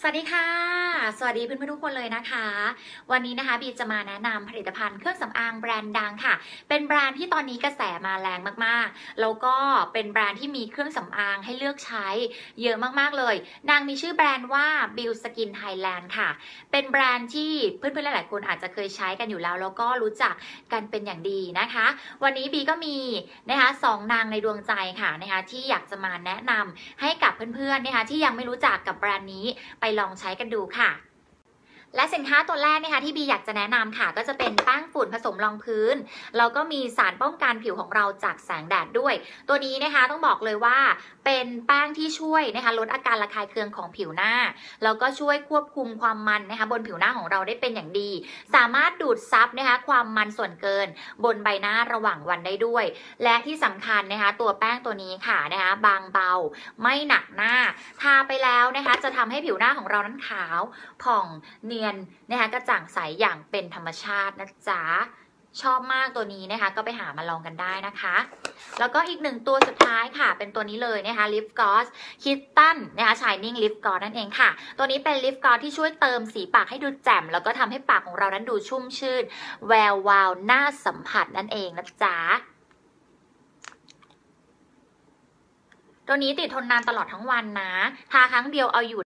สวัสดีค่ะ สวัสดีเพื่อนๆทุกคนเลยนะคะ วันนี้นะคะบีจะมาแนะนำผลิตภัณฑ์เครื่องสำอางแบรนด์ดังค่ะ เป็นแบรนด์ที่ตอนนี้กระแสมาแรงมากๆ แล้วก็เป็นแบรนด์ที่มีเครื่องสำอางให้เลือกใช้เยอะมากๆเลย นางมีชื่อแบรนด์ว่า b i l Skin Thailand ค่ะ เป็นแบรนด์ที่เพื่อนๆหลายๆคนอาจจะเคยใช้กันอยู่แล้ว แล้วก็รู้จักกันเป็นอย่างดีนะคะ วันนี้บีก็มีนะคะสองนางในดวงใจค่ะนะคะที่อยากจะมาแนะนำให้กับเพื่อนๆนะคะที่ยังไม่รู้จักกับแบรนด์นี้ไปลองใช้กันดูค่ะ และสินค้าตัวแรกนะคะที่บีอยากจะแนะนำค่ะ ก็จะเป็นแป้งฝุ่นผสมรองพื้น แล้วก็มีสารป้องกันผิวของเราจากแสงแดดด้วย ตัวนี้นะคะต้องบอกเลยว่าเป็นแป้ง ที่ช่วยนะคะลดอาการระคายเคืองของผิวหน้า แล้วก็ช่วยควบคุมความมันนะคะบนผิวหน้าของเราได้เป็นอย่างดี สามารถดูดซับนะคะความมันส่วนเกิน บนใบหน้าระหว่างวันได้ด้วย และที่สำคัญนะคะตัวแป้งตัวนี้ค่ะนะคะบางเบา ไม่หนักหน้า ทาไปแล้วนะคะจะทำให้ผิวหน้าของเรานั้นขาว ผ่องเนียนนะคะกระจ่างใสอย่างเป็นธรรมชาตินะจ๊ะ ชอบมากตัวนี้นะคะ ก็ไปหามาลองกันได้นะคะ แล้วก็อีกหนึ่งตัวสุดท้ายค่ะ เป็นตัวนี้เลยนะคะลิปก o สคิตตันนะคะชายนิ่งลิปก o สนั่นเองค่ะ ตัวนี้เป็นลิปก o สที่ช่วยเติมสีปากให้ดูแจ่ม แล้วก็ทำให้ปากของเรานั้นดูชุ่มชื่น แวววาวน่าสัมผัสนั่นเองนะจ๊ะตัวนี้ติดทนนานตลอดทั้งวันนะ ทาครั้งเดียวเอาอยู่